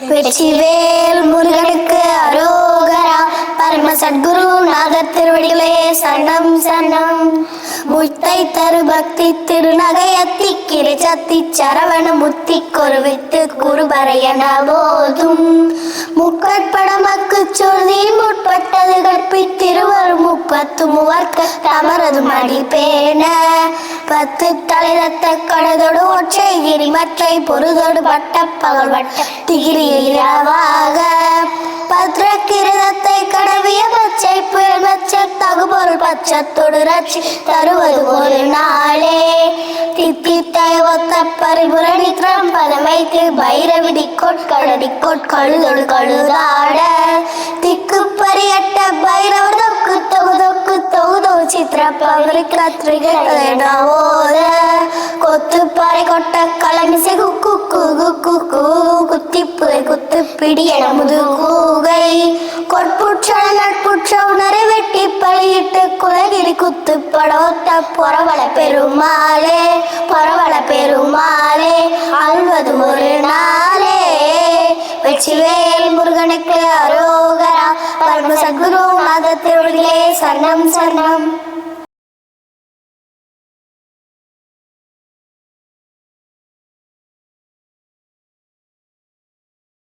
வெற்றிவேல் முருகனுக்கு அரோகரா. பரம சத்குரு நாத திருவடிகளே சரணம் சரணம். முத்தை தரு பக்தி திருநகையத்தி கிரிச்சத்தி சரவண முத்தி கொருவித்து குருபரையன போதும் முக்கட்படமக்கு சொல்லி முற்பட்டது கற்பித்திருவரும் முப்பத்து மூவர்க்க தமரது மடி பேண பத்து தலைரத்த கடதொடு ஒற்றை கிரி மற்றை பொருதொடு பட்ட பகல் வட்ட திகிரியாக பத்ர கிரதத்தை கடவிய பச்சை புயல் மச்ச தகுபொருள் பச்சத்தொடு ரட்சி தருவது ஒரு நாளே. தித்தித்தை ஒத்த பரிபுரணி திரம் பதமைத்து பைரவிடி கொட்கடடி கொட்கழுதொடு கழுதாட திக்கு தொகு தொகு சித்திர பவரிக்கிறோத கொத்து பாறை கொட்ட கலமிசை குக்கு குகு குக்கு குத்தி புதை குத்து பிடி என முது கூகை கொட்புற்ற நட்புற்ற உணரை வெட்டி பழியிட்டு குலகிரி குத்து படோத்த பொறவள பெருமாளே பொறவள பெருமாளே அல்வது ஒரு நாளே வெற்றிவேல் முருகனுக்கு அரோக மதுரோ சத்குரு நாத திருவிழே சரணம் சரணம்.